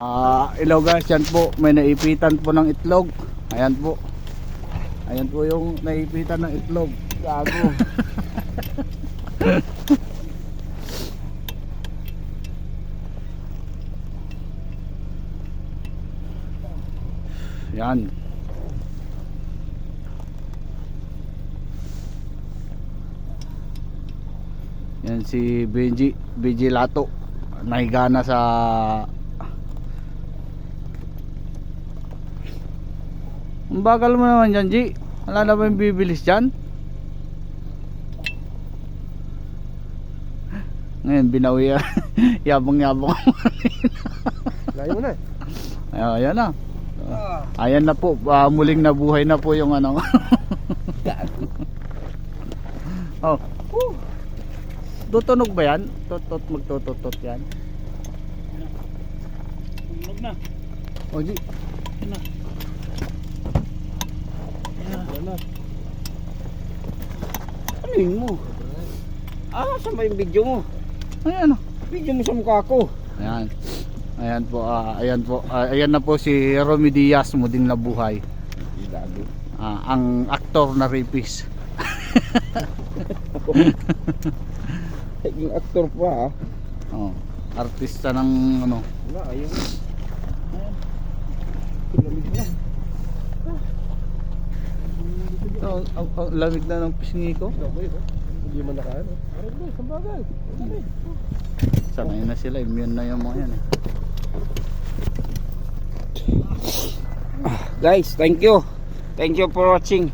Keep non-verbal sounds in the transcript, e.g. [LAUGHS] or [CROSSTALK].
Ah, hello guys, yan po, may naipitan po ng itlog. Ayan po. Ayan po yung naipitan ng itlog. Gago. [LAUGHS] yan. Yan si Benji, Benji Lato. Nahigana sa Ang bagal mo naman dyan, G. Wala na ba yung bibilis dyan? Ngayon, binawi yan. [LAUGHS] Yabang-yabang. Layo mo na. Ayan, ayan na. Ayan na po. ah, muling nabuhay na po yung ano. [LAUGHS] oh. Tutunog ba yan? Tutot, magtututot yan. Tunog na. Oh, G. Yan na. Wala. Yun mo? Ah, saan ba yung video mo? Ayan. oh. Video mo sa mukha ko. Ayan. Ayan po, ah, ayan po. ah, ayan na po si Romy Diaz muling nabuhay. Gago. Ah, ang aktor na rapist. [LAUGHS] Yung actor pa ah. Oh, artista ng ano. Wala, ayaw. Tulamig na. Oh, ang, ang lamig na ng pisngi ko. No? Hindi man nakaano. Aray boy, sambagal. Sanay na sila, immune na yung mga yan eh. Guys, thank you. Thank you for watching.